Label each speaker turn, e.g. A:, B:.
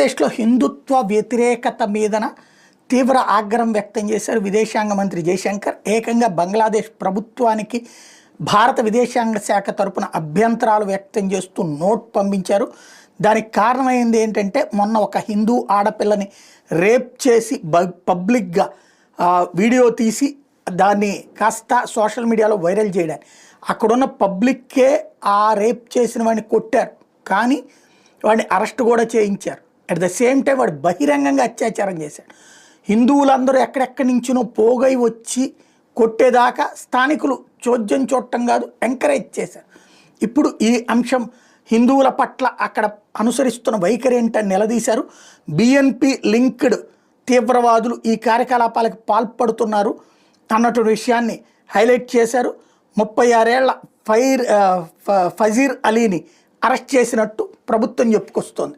A: ఆంధ్రప్రదేశ్లో హిందుత్వ వ్యతిరేకత మీదన తీవ్ర ఆగ్రహం వ్యక్తం చేశారు విదేశాంగ మంత్రి జయశంకర్. ఏకంగా బంగ్లాదేశ్ ప్రభుత్వానికి భారత విదేశాంగ శాఖ తరపున అభ్యంతరాలు వ్యక్తం చేస్తూ నోట్ పంపించారు. దానికి కారణమైంది ఏంటంటే మొన్న ఒక హిందూ ఆడపిల్లని రేప్ చేసి పబ్లిక్గా వీడియో తీసి దాన్ని కాస్త సోషల్ మీడియాలో వైరల్ చేయడానికి అక్కడున్న పబ్లిక్కే ఆ రేప్ చేసిన వాడిని కొట్టారు. కానీ వాడిని అరెస్ట్ కూడా చేయించారు. అట్ ద సేమ్ టైం వాడు బహిరంగంగా అత్యాచారం చేశాడు. హిందువులందరూ ఎక్కడెక్కడి నుంచినో పోగై వచ్చి కొట్టేదాకా స్థానికులు చోద్యం చూడటం కాదు ఎంకరేజ్ చేశారు. ఇప్పుడు ఈ అంశం హిందువుల పట్ల అక్కడ అనుసరిస్తున్న వైఖరి ఏంటని నిలదీశారు. బిఎన్పి లింక్డ్ తీవ్రవాదులు ఈ కార్యకలాపాలకు పాల్పడుతున్నారు అన్నటువంటి విషయాన్ని హైలైట్ చేశారు. ముప్పై ఆరేళ్ళ ఫైర్ ఫ- ఫజీర్ అలీని అరెస్ట్ చేసినట్టు ప్రభుత్వం చెప్పుకొస్తోంది.